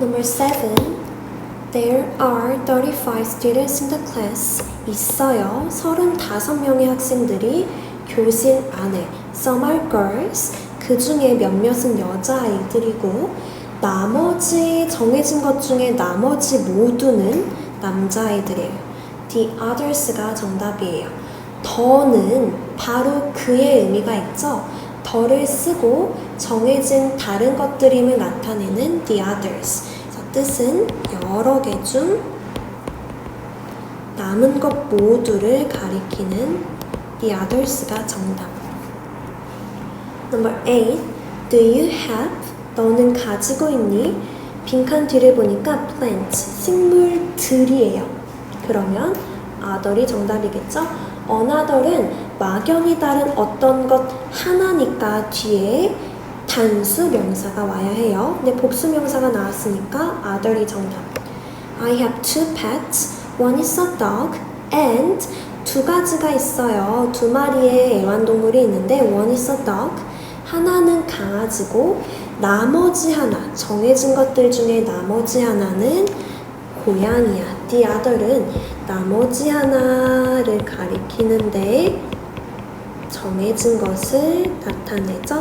Number seven. There are 35 students in the class. 있어요. 35명의 학생들이 교실 안에. Some are girls. 그 중에 몇몇은 여자아이들이고, 나머지 정해진 것 중에 나머지 모두는 남자아이들이에요. The others가 정답이에요. 더는 바로 그의 의미가 있죠. 더를 쓰고 정해진 다른 것들임을 나타내는 the others. 자, 뜻은 여러 개 중 남은 것 모두를 가리키는 the others가 정답. Number 8. Do you have? 너는 가지고 있니? 빈칸 뒤를 보니까 plants, 식물들이에요. 그러면 other이 정답이겠죠? another은 막연히 다른 어떤 것 하나니까 뒤에 단수 명사가 와야 해요. 근데 복수 명사가 나왔으니까 other이 정답. I have two pets. One is a dog and 두 가지가 있어요. 두 마리의 애완동물이 있는데 one is a dog. 하나는 강아지고 나머지 하나 정해진 것들 중에 나머지 하나는 고양이야. The other은 나머지 하나를 가리키는데 정해진 것을 나타내죠.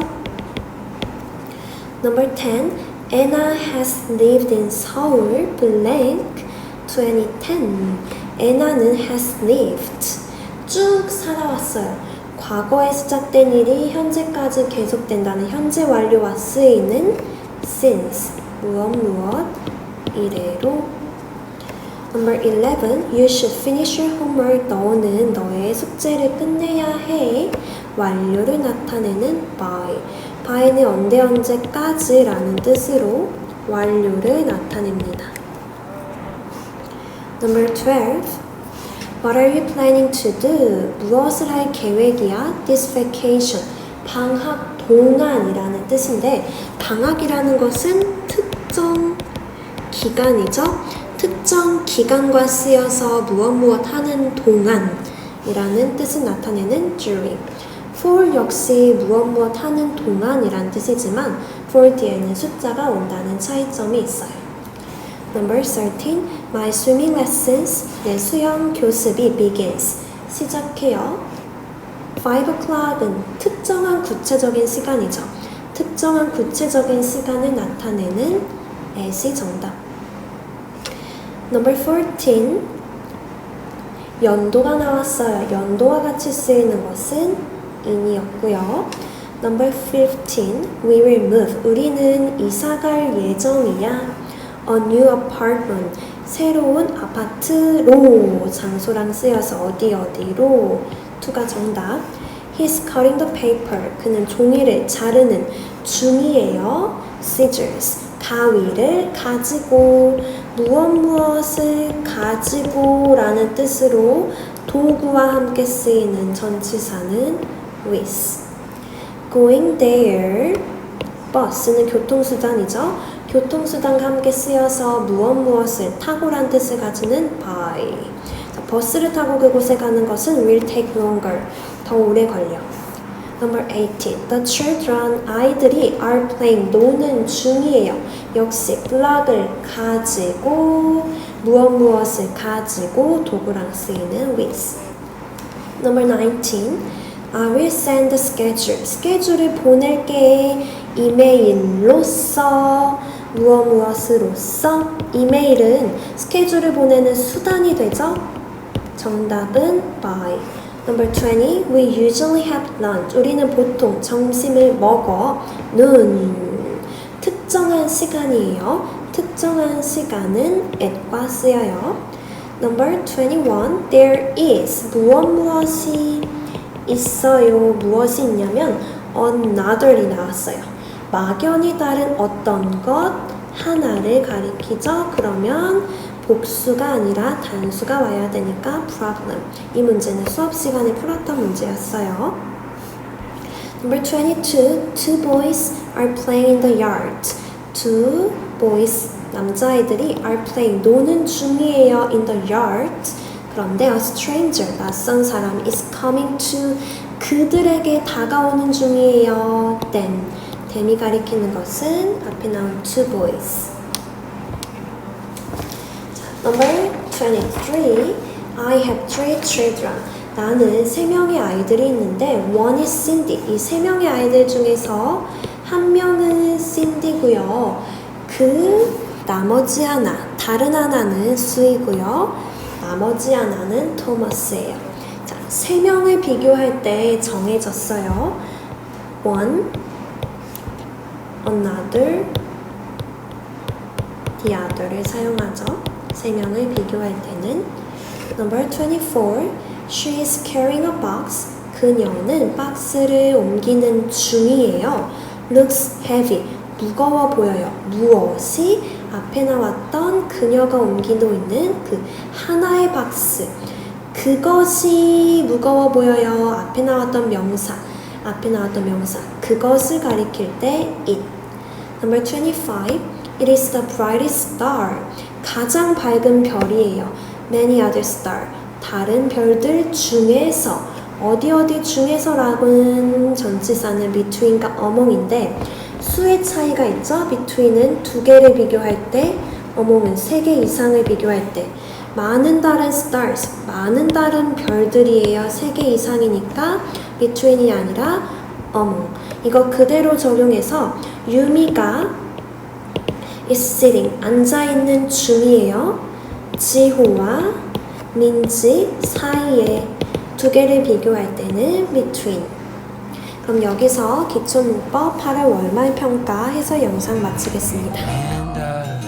Number 10. Anna has lived in Seoul blank 2010. Anna는 has lived. 쭉 살아왔어요. 과거에 시작된 일이 현재까지 계속된다는 현재 완료와 쓰이는 since. 무엇 무엇 이래로 Number 11. You should finish your homework. 너는 너의 숙제를 끝내야 해. 완료를 나타내는 by. by는 언제 언제까지 라는 뜻으로 완료를 나타냅니다. Number 12. What are you planning to do? 무엇을 할 계획이야? This vacation. 방학 동안이라는 뜻인데 방학이라는 것은 특정 기간이죠. 특정 기간과 쓰여서 무엇 무엇 하는 동안이라는 뜻을 나타내는 during. for 역시 무엇 무엇 하는 동안이란 뜻이지만 for 뒤에는 숫자가 온다는 차이점이 있어요. Number 13. My swimming lessons. 내 수영 교습이 begins. 시작해요. 5 o'clock은 특정한 구체적인 시간이죠. 특정한 구체적인 시간을 나타내는 at이 정답. Number 14. 연도가 나왔어요. 연도와 같이 쓰이는 것은 in이었고요. Number 15. We will move. 우리는 이사갈 예정이야. A new apartment. 새로운 아파트로 장소랑 쓰여서 어디 어디로 투가 정답. He's cutting the paper. 그는 종이를 자르는 중이에요. Scissors. 가위를 가지고 무엇 무엇을 가지고 라는 뜻으로 도구와 함께 쓰이는 전치사는 with. Going there. 버스는 교통수단이죠. 교통수단과 함께 쓰여서 무엇 무엇을 타고란 뜻을 가지는 by. 자, 버스를 타고 그곳에 가는 것은 will take longer. 더 오래 걸려. Number 18. The children, 아이들이 are playing, 노는 중이에요. 역시 블럭을 가지고 무엇 무엇을 가지고 도구랑 쓰이는 with. Number 19. I will send the schedule. 스케줄을 보낼게. 이메일로써 무엇 무엇으로써 이메일은 스케줄을 보내는 수단이 되죠. 정답은 by. Number 20. We usually have lunch. 우리는 보통 점심을 먹어. noon. 특정한 시간이에요. 특정한 시간은 at과 쓰여요. Number 21. There is. 무엇 무엇이 있어요. 무엇이 있냐면 another이 나왔어요. 막연히 다른 어떤 것 하나를 가리키죠. 그러면 복수가 아니라 단수가 와야 되니까 problem. 이 문제는 수업 시간에 풀었던 문제였어요. Number 22. Two boys are playing in the yard. Two boys, 남자아이들이 are playing, 노는 중이에요 in the yard. 그런데 a stranger, 낯선 사람 is coming to, 그들에게 다가오는 중이에요. then, 댐이 가리키는 것은 앞에 나온 two boys. Number 23. I have three children. 나는 세 명의 아이들이 있는데 one is Cindy. 이 세 명의 아이들 중에서 한 명은 Cindy고요. 그 나머지 하나, 다른 하나는 수이고요. 나머지 하나는 토머스예요. 자, 세 명을 비교할 때 정해졌어요. one, another, the other를 사용하죠. 세 명을 비교할 때는 Number 24. She is carrying a box. 그녀는 박스를 옮기는 중이에요. Looks heavy. 무거워 보여요. 무엇이 앞에 나왔던 그녀가 옮기고 있는 그 하나의 박스. 그것이 무거워 보여요. 앞에 나왔던 명사. 앞에 나왔던 명사. 그것을 가리킬 때 it. Number 25. It is the brightest star. 가장 밝은 별이에요. Many other star. 다른 별들 중에서 어디 어디 중에서라고는 전치사는 between과 among인데 수의 차이가 있죠. between은 두 개를 비교할 때 among은 세 개 이상을 비교할 때 많은 다른 stars, 많은 다른 별들이에요. 세 개 이상이니까 between이 아니라 among. 이거 그대로 적용해서 유미가 is sitting 앉아 있는 중이에요. 지호와 민지 사이에 두 개를 비교할 때는 between. 그럼 여기서 기초문법 8월 월말 평가 해서 영상 마치겠습니다. I